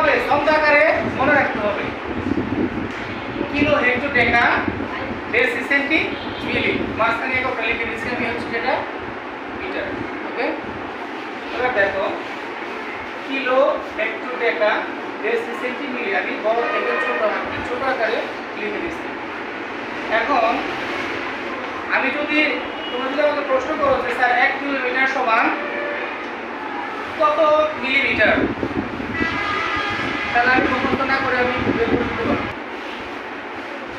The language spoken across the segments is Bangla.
হবে শব্দ আকারে মনে রাখতে হবে। Kilo hecto deca deci centi milli মাঝখানে এককটা লিখে দিচ্ছি আমি হচ্ছে যেটা মিটার ওকে এবার দেখো, kilo hecto deca deci centi milli আমি বড় থেকে ছোট হাতে ছোট আকারে লিখে দিচ্ছি এখন, আমি যদি তুমি যদি আমাকে প্রশ্ন করো যে, স্যার, এক কিলোমিটার সমান কত মিলিমিটার তাহলে আমি না করে আমি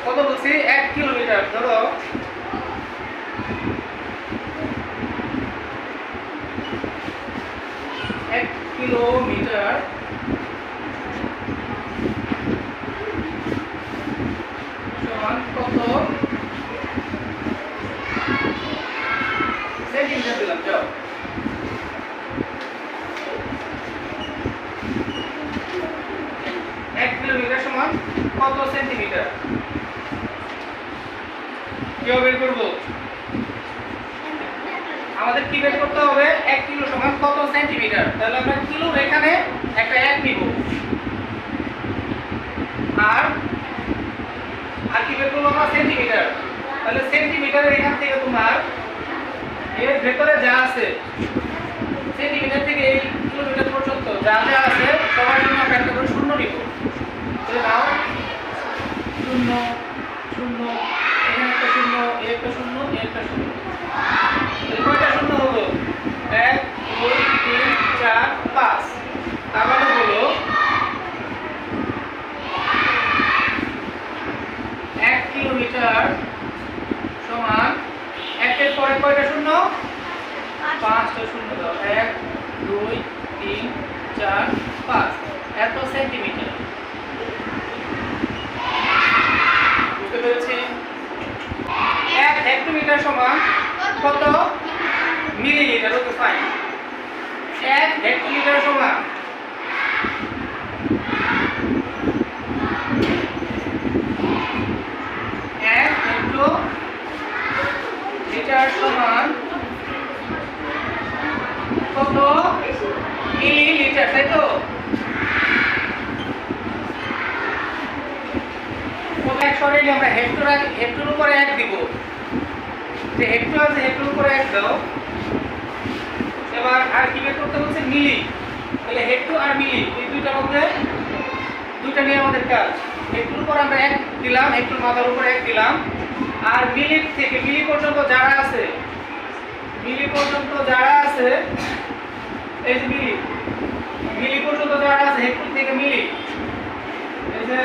কত বলছি? এক কিলোমিটার ধরো। এক কিলোমিটার সমান কত সেন্টিমিটার দিলাম যাও এক কিলোমিটার সমান কত সেন্টিমিটার কেউ বের করব? আমাদের কি বের করতে হবে? এক কিলো সমান কত সেন্টিমিটার? তাহলে আমরা কিলো এখানে একটা এক নিব। আর আর কি বের করব আমরা? সেন্টিমিটার। তাহলে সেন্টিমিটারের এখান থেকে তোমার এর ভেতরে যা আছে, সেন্টিমিটার থেকে এই কিলোমিটার পর্যন্ত যা যা আছে, সবার জন্য আমরা একটা করে শূন্য নিব। নাও, শূন্য শূন্য শূন্য, একটা শূন্য একটা শূন্য। শূন্য হলো? এক, দুই, তিন, চার, পাঁচ। তার মানে হলো এক কিলোমিটার সমান একের পরে কয়টা শূন্য? পাঁচটা শূন্য। এক, দুই, তিন, চার, পাঁচ। এত সেন্টিমিটার বুঝতে পেরেছি এক হেক্টোমিটার সমান কত মিলিলিটার ওকে ফাইন এক হেক্টোমিটার সমান এক মিটার সমান কত মিলিলিটার তাই তো সরাইলে আমরা হেক্টর হেক্টর উপরে এক দিব। যে হেক্টর আছে হেক্টর উপরে এক দাও। এবার আর কি বের করতে হচ্ছে? মিলি। তাহলে হেক্টর আর মিলি। এই দুইটার মধ্যে দুইটা নিয়ে আমাদের কাজ। হেক্টর উপর আমরা এক দিলাম হেক্টর মাথার উপর এক দিলাম। আর মিলি থেকে মিলি পর্যন্ত যারা আছে, মিলি পর্যন্ত যারা আছে, এই যে মিলি মিলি পর্যন্ত যারা আছে হেক্টর থেকে মিলি। এই যে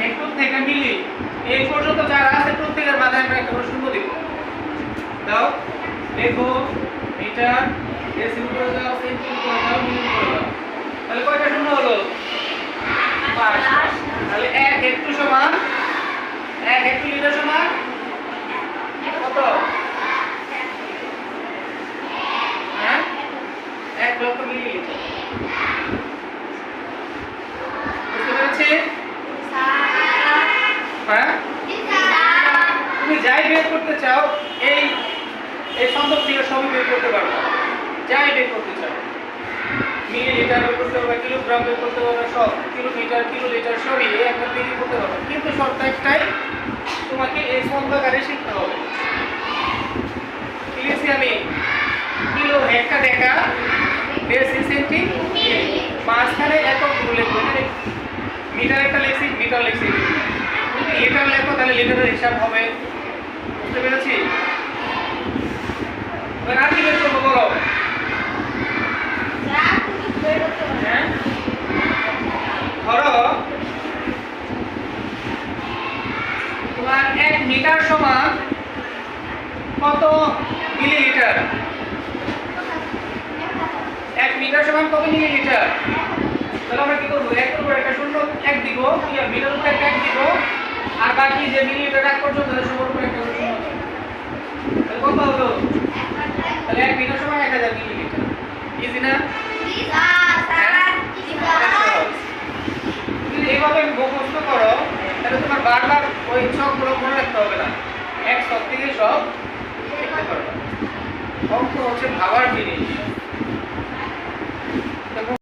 হেক্টর থেকে মিলি। এই পর্যন্ত যারা আছে, প্রত্যেকের মাথায় আমরা একটা করে শূন্য দিব দাও দেখো মিটার ডেসিমিল করে দাও সেন্টিমিল করে দাও মিলি করে দাও তাহলে কয়টা শূন্য হলো? পাঁচ তাহলে এক হেক্টর সমান এক হেক্টর লিটার সমান কত? হ্যাঁ? এক লক্ষ মিলিলিটার বুঝতে পেরেছি? হ্যাঁ? তুমি যাই বের করতে চাও এই এই সম্পদ থেকে সবই বের করতে পারবে। যাই বের করতে চাও মিলিলিটার বের করতে পারবে কিলোগ্রাম বের করতে পারবে সব। কিলোমিটার, কিলোলিটার সবই এই একটা বের করতে পারবে কিন্তু শর্ত একটাই তোমাকে এই সংখ্যাকারে শিখতে হবে। লিখেছি আমি, কিলো একটা দেখা দেড়শি সেন্টি, মাঝখানে এককগুলো লিখব মিটার একটা লিখছি, মিটার যদি লিটার লেখো, তাহলে লিটারের হিসাব হবে। বুঝতে পেরেছি এবার আর কি বের করব বলো হ্যাঁ ধরো। তোমার এক মিটার সমান কত মিলিলিটার? এক মিটার সমান কত মিলিলিটার? তাহলে আমরা কি করব? এক উপর একটা শূন্য, এক দিব। মিটার উপর একটা এক দিব? আর বাকি যে মিলিলিটার এক পর্যন্ত সবার উপর কত হলো? তাহলে এক মিটার সমান এক হাজার মিলিলিটার ইজি না? যদি এইভাবে মুখস্থ করো, তাহলে তোমার বারবার ওই ছকগুলো মনে রাখতে হবে না। এক ছক থেকে সব লিখতে পারবে অঙ্ক হচ্ছে ভাবার জিনিস।